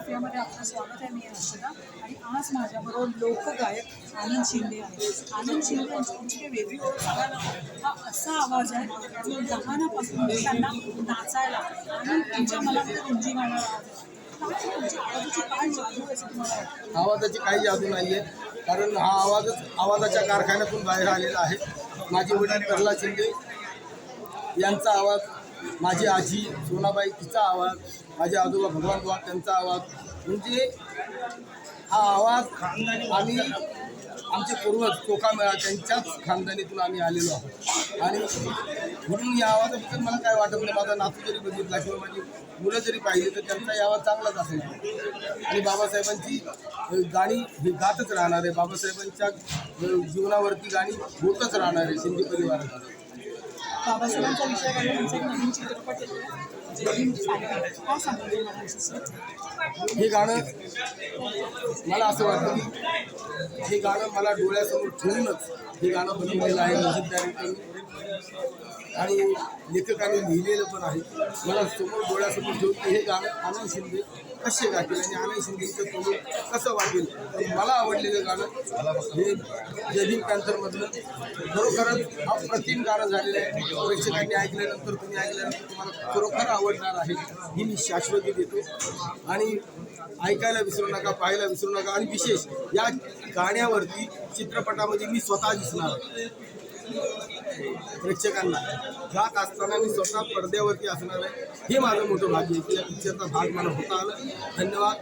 काफ्यामध्ये आपलं स्वागत आहे मी हर्षदा. आणि आज माझ्याबरोबर लोकगायक आनंद शिंदे आहे आनंद शिंदे यांची तुमची काही वेगळी ओळख सांगायला हा असा आवाज आहे जो लहानापासून त्यांना नाचायला आणि त्यांच्या मनामध्ये रुंजी घालणारा तुमच्या आवाजाची काय जादू आवाजाची काही जादू नाही आहे कारण हा आवाजच आवाजाच्या कारखान्यातून बाहेर आलेला आहे. माझी वडील प्रल्हाद शिंदे यांचा आवाज माझी आजी सोनाबाई तिचा आवाज माझे आजोबा भगवान बुवा त्यांचा आवाज. म्हणजे हा आवाज आम्ही आमचे पूर्वज चोखामेळा त्यांच्याच खानदानीतून आम्ही आलेलो आहोत. आणि म्हणून या आवाजाबद्दल मला काय वाटत नाही म्हणजे माझा नातू जरी म्हणजे बघितला किंवा माझी मुलं जरी पाहिली तर त्यांचाही आवाज चांगलाच असेल. आणि बाबासाहेबांची गाणी ही गातच राहणार आहे. बाबासाहेबांच्या जीवनावरती गाणी होतच राहणार आहे शिंदे परिवारात. बाबासाहेबांचा विषय काढला त्यांचा एक नवीन चित्रपट येतो जय काय सांगाल तुम्हाला विशेष हे गाणं मला असं वाटतं की हे गाणं मला डोळ्यासमोर ठेवूनच हे गाणं बनवलेलं आहे म्युझिक डायरेक्टरने आणि लेखकाने लिहिलेलं पण आहे. मला समोर डोळ्यासमोर ठेवून की हे गाणं आनंद शिंदे कसे गातील आणि आनंद शिंदेचं तोंड कसं वाटेल मला आवडलेलं गाणं. हे जयभीम पॅन्थरमधलं खरोखरच अप्रतिम गाणं झालेलं आहे. प्रेक्षकांनी ऐकल्यानंतर तुम्ही ऐकल्यानंतर तुम्हाला खरोखर आवडणार आहे ही मी शाश्वती देतो. आणि ऐकायला विसरू नका पाहायला विसरू नका. आणि विशेष या गाण्यावरती चित्रपटामध्ये मी स्वतः दिसणार. प्रेक्षकांना. जात असताना मी स्वतः पडद्यावरती असणार आहे. हे माझं मोठं भाग्य आहे. पिक्चरचा भाग मला होता आला. धन्यवाद.